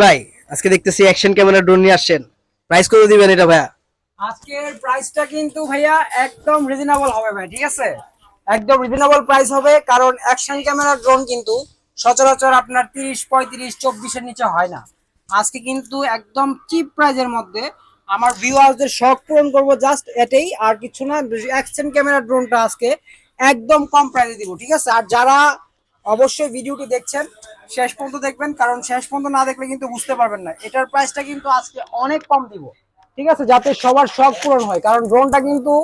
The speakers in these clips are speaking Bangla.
ভাই, আজকে দেখতেছি অ্যাকশন ক্যামেরা ড্রোন নিয়ে আসছেন। প্রাইস কত দিবেন এটা ভাইয়া? আজকের প্রাইসটা কিন্তু ভাইয়া একদম রিজনেবল হবে ভাই, ঠিক আছে? একদম রিজনেবল প্রাইস হবে, কারণ অ্যাকশন ক্যামেরা ড্রোন কিন্তু সচরাচর আপনার তিরিশ, পঁয়ত্রিশ, চব্বিশের নিচে হয় না। আজকে কিন্তু একদম চিপ প্রাইজের মধ্যে আমার ভিউয়ারদের শখ পূরণ করব জাস্ট এটাই, আর কিছু না অ্যাকশন ক্যামেরা ড্রোনটা আজকে একদম কম প্রাইসে দিব, ঠিক আছে? আর যারা অবশ্যই ভিডিওটি দেখছেন। শেষ পর্যন্ত দেখবেন কারণ শেষ পর্যন্ত না দেখলে কিন্তু বুঝতে পারবেন না। এটার প্রাইসটা কিন্তু আজকে অনেক কম দিব। ঠিক আছে? যাতে সবার শখ পূরণ হয়। কারণ ড্রোনটা কিন্তু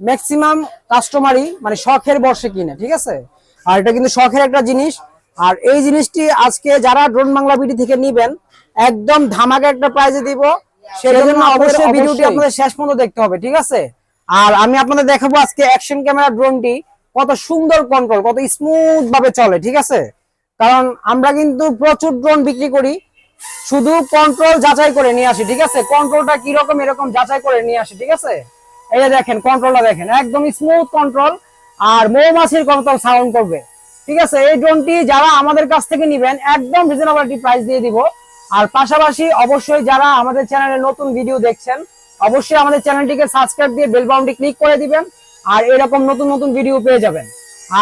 ম্যাক্সিমাম কাস্টমারই মানে শখের বর্ষে কিনে। ঠিক আছে? আর এটা কিন্তু শখের একটা জিনিস। আর এই জিনিসটি আজকে যারা ড্রোন বাংলা বিডি থেকে নিবেন একদম ধামাকা একটা প্রাইজে দিব। সেজন্য অবশ্যই ভিডিওটি আপনাদের শেষ পর্যন্ত দেখতে হবে। ঠিক আছে? আর আমি আপনাদের দেখাবো আজকে অ্যাকশন ক্যামেরা ড্রোনটি কত সুন্দর কন্ট্রোল কত স্মুথ ভাবে চলে, ঠিক আছে? কারণ আমরা কিন্তু প্রচুর ড্রোন বিক্রি করি, শুধু কন্ট্রোল যাচাই করে নিয়ে আসি, ঠিক আছে? কন্ট্রোলটা কি রকম এরকম যাচাই করে নিয়ে আসি, ঠিক আছে? এই যে দেখেন কন্ট্রোলটা দেখেন, একদম স্মুথ কন্ট্রোল আর মৌমাছির কত সাউন্ড করবে, ঠিক আছে? এই ড্রোনটি যারা আমাদের কাছ থেকে নিবেন, একদম রিজনেবল প্রাইস দিয়ে দিব। আর পাশাপাশি অবশ্যই যারা আমাদের চ্যানেলে নতুন ভিডিও দেখছেন, অবশ্যই আমাদের চ্যানেলটিকে সাবস্ক্রাইব দিয়ে বেল বাটনটি ক্লিক করে দিবেন। আর এরকম নতুন নতুন ভিডিও পেয়ে যাবেন।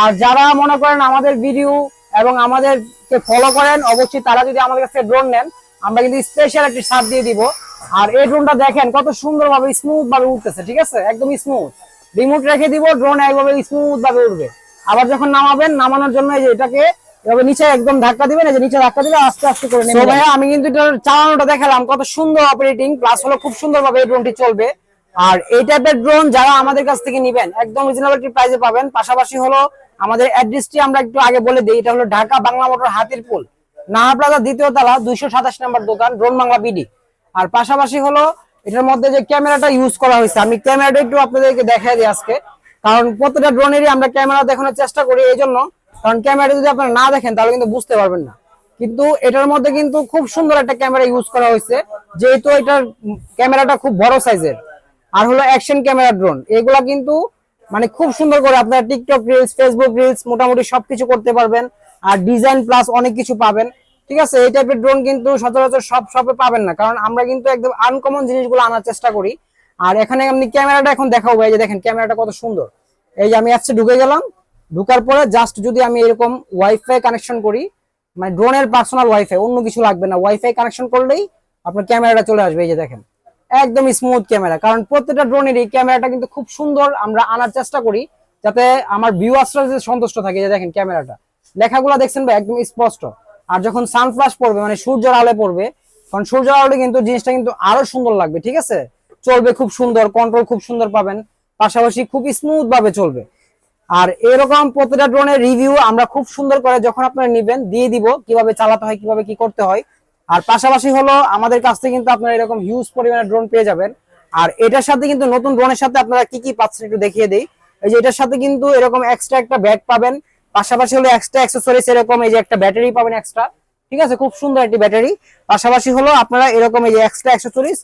আর যারা মনে করেন আমাদের ভিডিও এবং আমাদেরকে ফলো করেন অবশ্যই তারা যদি আমাদের কাছে ড্রোন নেন আমরা কিন্তু স্পেশাল একটি সাপ দিয়ে দিব। আর এই ড্রোনটা দেখেন কত সুন্দর ভাবে স্মুথ ভাবে উঠতেছে ঠিক আছে? একদম স্মুথ রিমোট রেখে দিব ড্রোন একভাবে স্মুথ ভাবে উঠবে। আবার যখন নামাবেন নামানোর জন্য এই যে এটাকে এভাবে নিচে একদম ধাক্কা দিবেন এই যে নিচে ধাক্কা দিলে আস্তে আস্তে করে নেবে ভাইয়া আমি কিন্তু এটা চালানোটা দেখালাম কত সুন্দর অপারেটিং প্লাস হলো খুব সুন্দর ভাবে এই ড্রোনটি চলবে। আর এই টাইপের ড্রোন যারা আমাদের কাছ থেকে নিবেন, একদম রিজনেবল প্রাইসে পাবেন। পাশাপাশি হলো আমাদের অ্যাড্রেসটি আমরা একটু আগে বলে দিই, এটা হলো ঢাকা বাংলা মোটর হাতিরপুল নাহা প্লাজা দ্বিতীয় তালা, দুইশো সাতাশ নম্বর দোকান ড্রোন বাংলা বিডি আর পাশাপাশি হলো এটার মধ্যে যে ক্যামেরাটা ইউজ করা হয়েছে, আমি ক্যামেরাটা একটু আপনাদেরকে দেখাই দিই আজকে। কারণ প্রত্যেকটা ড্রোনেরই আমরা ক্যামেরা দেখানোর চেষ্টা করি এই জন্য কারণ ক্যামেরাটা যদি আপনারা না দেখেন, তাহলে কিন্তু বুঝতে পারবেন না। কিন্তু এটার মধ্যে কিন্তু খুব সুন্দর একটা ক্যামেরা ইউজ করা হয়েছে, যেহেতু এটার ক্যামেরাটা খুব বড় সাইজের আর হলো অ্যাকশন ক্যামেরা ড্রোন এগুলা কিন্তু মানে খুব সুন্দর করে আপনারা টিকটক রিলস ফেসবুক রিলস মোটামুটি সবকিছু করতে পারবেন। আর ডিজাইন প্লাস অনেক কিছু পাবেন। ঠিক আছে? এই টাইপের ড্রোন কিন্তু সচরাচর সব শপে পাবেন না। কারণ আমরা কিন্তু একদম আনকমন জিনিসগুলো আনার চেষ্টা করি। আর এখানে আপনি ক্যামেরাটা এখন দেখাবো এই যে দেখেন ক্যামেরাটা কত সুন্দর। এই যে আমি অ্যাপসে ঢুকে গেলাম। ঢুকার পরে জাস্ট যদি আমি এরকম ওয়াইফাই কানেকশন করি মানে ড্রোনের পার্সোনাল ওয়াইফাই অন্য কিছু লাগবে না। ওয়াইফাই কানেকশন করলেই আপনার ক্যামেরাটা চলে আসবে। এই যে দেখেন। একদম স্মুথ ক্যামেরা কারণ প্রত্যেকটা ড্রোনের এই ক্যামেরাটা কিন্তু খুব সুন্দর আমরা আনার চেষ্টা করি, যাতে আমার ভিউয়ার্সরা যে সন্তুষ্ট থাকে যে দেখেন ক্যামেরাটা লেখাগুলো দেখছেন ভাই, একদম স্পষ্ট। আর যখন সানফ্লাশ পড়বে মানে সূর্যের আলো পড়বে কারণ সূর্যের আলো কিন্তু জিনিসটা কিন্তু আরও সুন্দর লাগবে, ঠিক আছে? চলবে খুব সুন্দর কন্ট্রোল খুব সুন্দর পাবেন, পাশাপাশি খুব স্মুথ ভাবে চলবে। আর এরকম প্রতিটা ড্রোনের রিভিউ আমরা খুব সুন্দর করে যখন আপনারা নিবেন, দিয়ে দিব, কীভাবে চালাতে হয়, কীভাবে কি করতে হয় আর পাশাপাশি হলো আমাদের কাছ থেকে কিন্তু আপনারা এরকম হিউজ পরিমাণে ড্রোন পেয়ে যাবেন। আর এটার সাথে কিন্তু নতুন ড্রোনের সাথে আপনারা কি কি পাচ্ছেন একটু দেখিয়ে দেই। এই যে এটার সাথে কিন্তু এরকম এক্সট্রা একটা ব্যাগ পাবেন। পাশাপাশি হলো এক্সট্রা অ্যাক্সেসরিজ এরকম এই যে একটা ব্যাটারি পাবেন এক্সট্রা ঠিক আছে? খুব সুন্দর একটি ব্যাটারি পাশাপাশি হলো আপনারা এরকম এই যে এক্সট্রা অ্যাক্সেসরিজ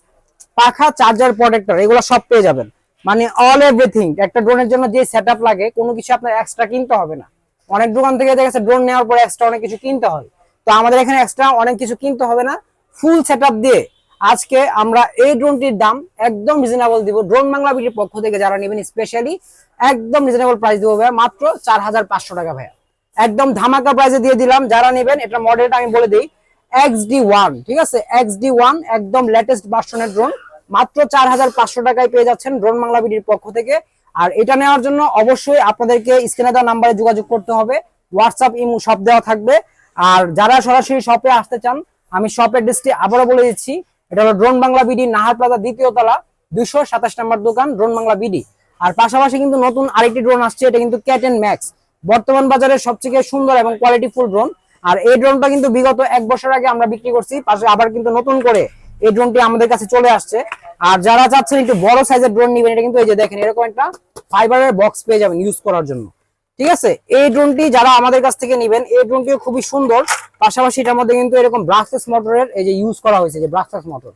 পাখা চার্জার প্রোটেক্টর এগুলো সব পেয়ে যাবেন। মানে অল এভরিথিং একটা ড্রোনের জন্য যে সেটআপ লাগে, কোনো কিছু আপনার এক্সট্রা কিনতে হবে না। অনেক দোকান থেকে দেখা গেছে ড্রোন নেওয়ার পরে এক্সট্রা অনেক কিছু কিনতে হয়। তো আমাদের এখানে এক্সট্রা অনেক কিছু কিনতে হবে না। ফুল সেটআপ দিয়ে আজকে আমরা এই ড্রোনটির দাম একদম রিজনেবল দিব। ড্রোন বাংলা বিটির পক্ষ থেকে যারা নেবেন স্পেশালি একদম রিজনেবল প্রাইস দিব ভাইয়া, মাত্র চার হাজার পাঁচশো টাকা ভাইয়া। একদম ধামাকা প্রাইসে দিয়ে দিলাম। যারা নেবেন, এটা মডেলটা আমি বলে দিই এক্স ডি ওয়ান ঠিক আছে? এক্স ডি ওয়ান একদম লেটেস্ট ভার্সনের ড্রোন মাত্র চার হাজার পাঁচশো টাকায় পেয়ে যাচ্ছেন ড্রোন বাংলা বিটির পক্ষ থেকে। আর এটা নেওয়ার জন্য অবশ্যই আপনাদেরকে স্ক্রিনে দেওয়া নাম্বারে যোগাযোগ করতে হবে। হোয়াটসঅ্যাপ ইমো সব দেওয়া থাকবে। আর যারা সরাসরি শপে আসতে চান, আমি শপ অ্যাড্রেসটি আবারও বলে দিচ্ছি। এটা হলো drone Bangla BD, Nahar plaza, দ্বিতীয় তলা দুশো সাতাশ নম্বর দোকান, ড্রোন বাংলা বিডি। আর পাশাপাশি কিন্তু নতুন আরেকটি ড্রোন আসছে, এটা কিন্তু ক্যাটেন ম্যাক্স বর্তমান বাজারে সবচেয়ে সুন্দর এবং কোয়ালিটি ফুল ড্রোন। আর এই ড্রোনটা কিন্তু বিগত এক বছর আগে আমরা বিক্রি করছি, পাশে আবার কিন্তু নতুন করে এই ড্রোনটি আমাদের কাছে চলে আসছে। আর যারা চাচ্ছেন একটু বড় সাইজের ড্রোন নিবেন, এটা কিন্তু এই যে দেখেন, এরকম একটা ফাইবারের বক্স পেয়ে যাবেন ইউজ করার জন্য। ঠিক আছে? এই ড্রোনটি যারা আমাদের কাছ থেকে নেবেন, এই ড্রোনটিও খুবই সুন্দর। পাশাপাশি এটার মধ্যে কিন্তু এরকম ব্রাসলেস মোটরের এই যে ইউজ করা হয়েছে, যে ব্রাসলেস মোটর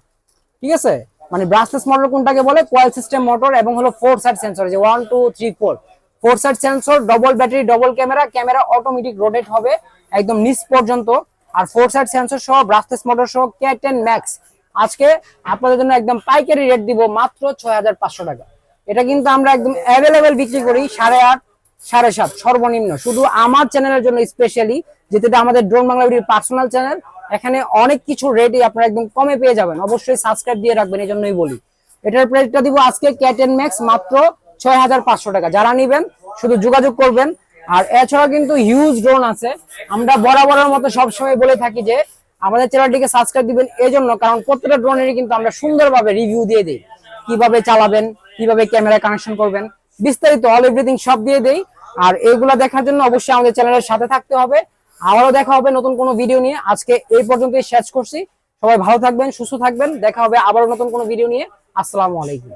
ঠিক আছে? মানে ব্রাসলেস মোটর কোনটাকে বলে? কোয়াল সিস্টেম মোটর এবং হলো ফোর সাইড সেন্সর যে one two three four four side sensor double battery double camera camera automatic rotate হবে একদম নিচ পর্যন্ত। আর ফোর সাইড সেন্সর সহ ব্রাসলেস মোটর সহ কে টেন ম্যাক্স আজকে আপনাদের জন্য একদম পাইকারি রেট দিব মাত্র ছয় হাজার পাঁচশো টাকা। এটা কিন্তু আমরা একদম অ্যাভেলেবেল বিক্রি করি সাড়ে আট সাড়ে সাত, সর্বনিম্ন। শুধু আমার চ্যানেলের জন্য স্পেশালি যেটা আমাদের ড্রোন বাংলা পার্সোনাল চ্যানেল এখানে অনেক কিছু রেটই আপনারা একদম কমে পেয়ে যাবেন। অবশ্যই সাবস্ক্রাইব দিয়ে রাখবেন এই জন্যই বলি। এটার প্রাইসটা দিব আজকে ক্যাটেন ম্যাক্স মাত্র ছয় হাজার পাঁচশো টাকা। যারা নিবেন, শুধু যোগাযোগ করবেন। আর এছাড়াও কিন্তু হিউজ ড্রোন আছে। আমরা বরাবরের মতো সবসময় বলে থাকি যে, আমাদের চ্যানেলটিকে সাবস্ক্রাইব দিবেন এই জন্য কারণ প্রত্যেকটা ড্রোনেরই কিন্তু আমরা সুন্দরভাবে রিভিউ দিয়ে দিই। কীভাবে চালাবেন, কীভাবে ক্যামেরা কানেকশন করবেন বিস্তারিত অল এভরিথিং সব দিয়ে দেই। আর এইগুলা দেখার জন্য অবশ্যই আমাদের চ্যানেলের সাথে থাকতে হবে। আবারও দেখা হবে নতুন কোনো ভিডিও নিয়ে। আজকে এই পর্যন্তই শেষ করছি। সবাই ভালো থাকবেন, সুস্থ থাকবেন। দেখা হবে আবারও নতুন কোনো ভিডিও নিয়ে। আসসালামু আলাইকুম।